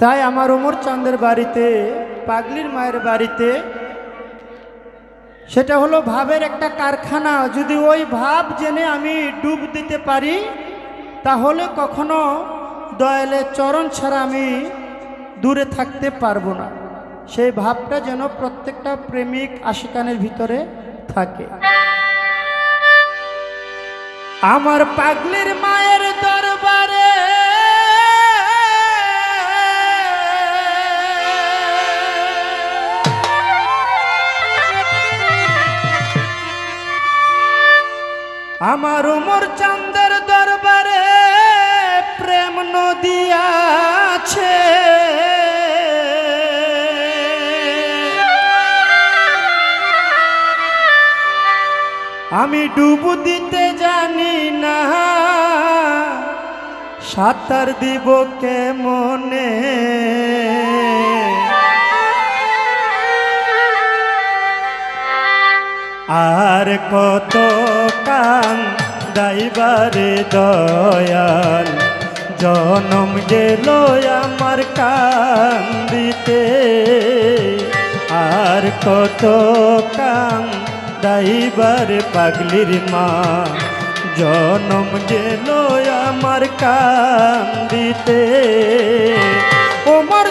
তাই আমার ওমর চাঁদের বাড়িতে, পাগলির মায়ের বাড়িতে, সেটা হলো ভাবের একটা কারখানা। যদি ওই ভাব জেনে আমি ডুব দিতে পারি, তাহলে কখনো দয়ালের চরণ ছাড়া আমি দূরে থাকতে পারব না। সেই ভাবটা যেন প্রত্যেকটা প্রেমিক আশিকানের ভিতরে থাকে। আমার পাগলির মায়ের দরবারে আমার উমর চান্দের দরবারে প্রেম নদী আছে। আমি ডুব দিতে জানি না, সাঁতার দিব কেমনে? আর কত কান দাইবারে দয়াল। জনম গেল আমার কান দিতে আর কত কান দাইবারে পাগলির মা। জনম গেল আমার কান দিতে ওমর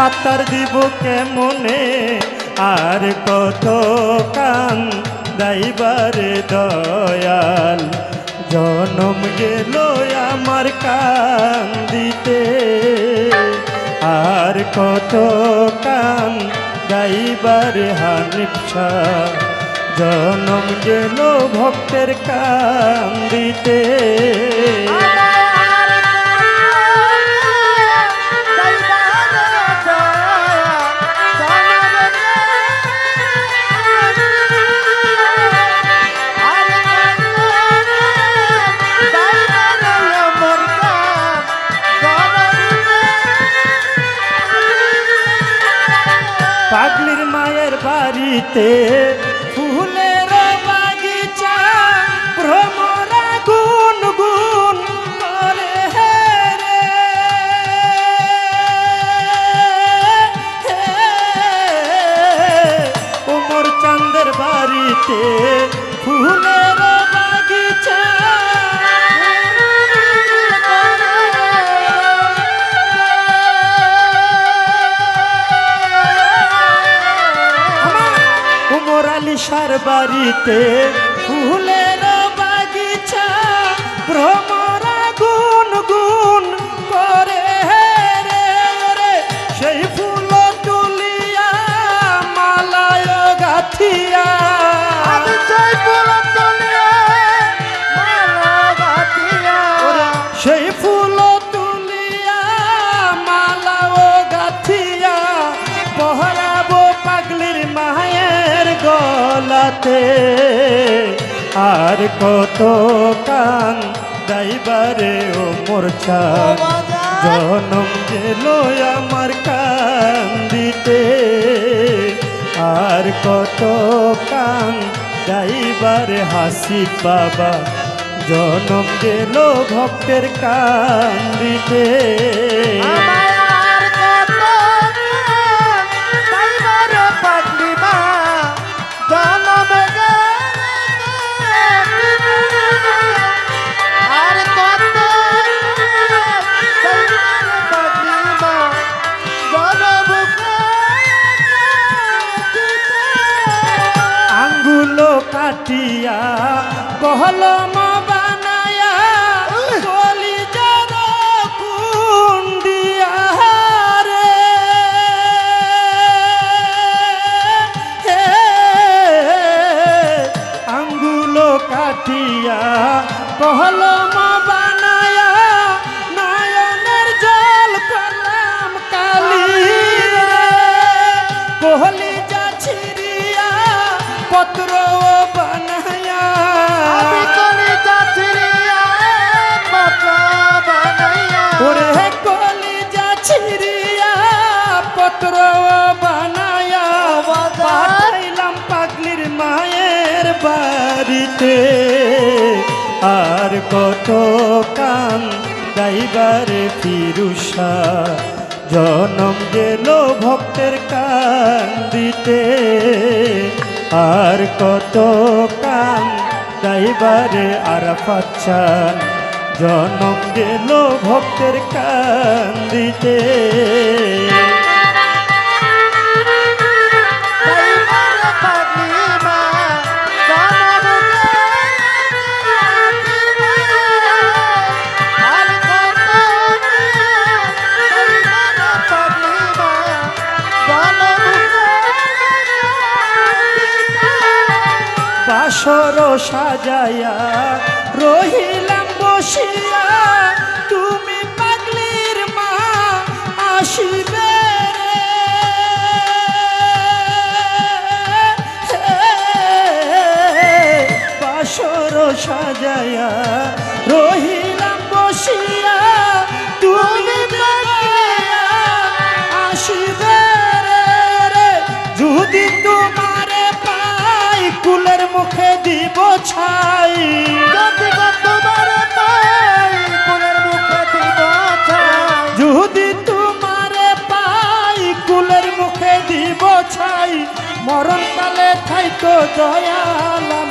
সাঁতার দিব কেমনে? আর কত কান দাইবারে দয়াল? জনম গেল আমার কান দিতে। আর কত কান গাইবার হানিপসা জনম গেল ভক্তের কান দিতে। পাগলির মায়ের বাড়িতে ফুলের বাগিচা ভ্রমরা গুন গুন করে রে। উমর চান্দের বাড়িতে ফুলের উমর গলাতে আর কত কান দাইবারে ও মোরছা জনম গেল আমার কান দিতে আর কত কান দাইবারে হাসি বাবা জনম গেল ভক্তের কান দিতে কোহলি যা ছিড়িয়া পত্র বানায়া কোহলি কোহলি যা ছিড়িয়া পত্র বানায়া পাঠাইলাম পাগলির মায়ের বাড়িতে। আর কত কান দাইবারে ফিরুষা জনম গেল ভক্তের কান দিতে আর কত কান গাইবারে আর পাচ্ছান জনম গেল ভক্তের কান বাসর সাজায়া রহিলাম বসিয়া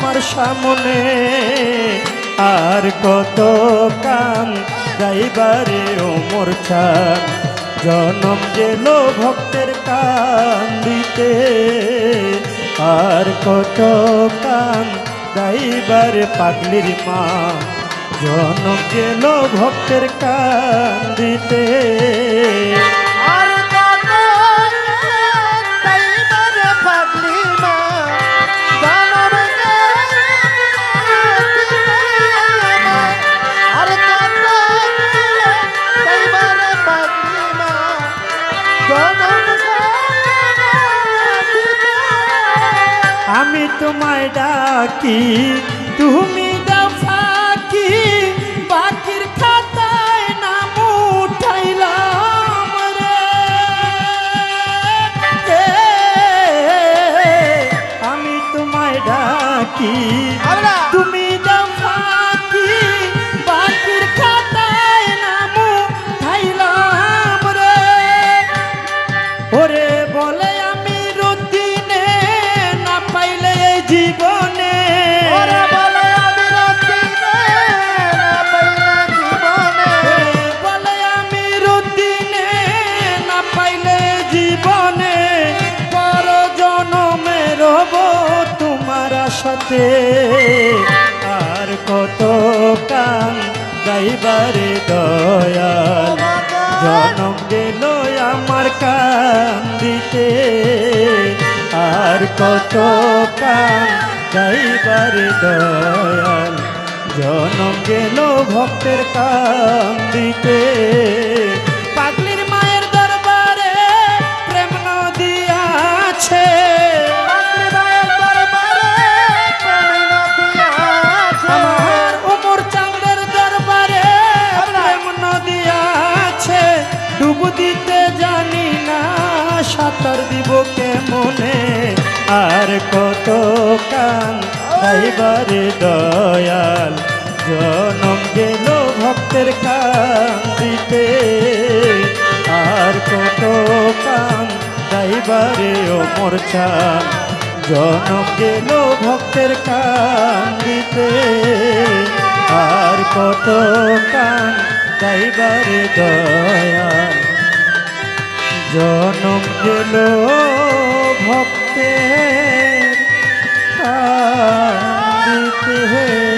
আমার সামনে আর কত কাম গাইবারে ওমর চান। জনম গেল ভক্তের কান দিতে আর কত কাম গাইবারে পাগলির মা। জনম গেল ভক্তের কান দিতে আমি তোমায় ডাকি তুমি দিতে আর কত কান গাইবার দয়াল। জনম গেল ভক্তের কাম দিতে কত কান গাইবারে দয়াল, জনম গেল ভক্তের কান দিতে আর কত কান গাইবারে ওমর চান জনম গেল ভক্তের কান দিতে আর কত কান গাইবারে দয়াল, জনম গেল ভক্তের দিতে হে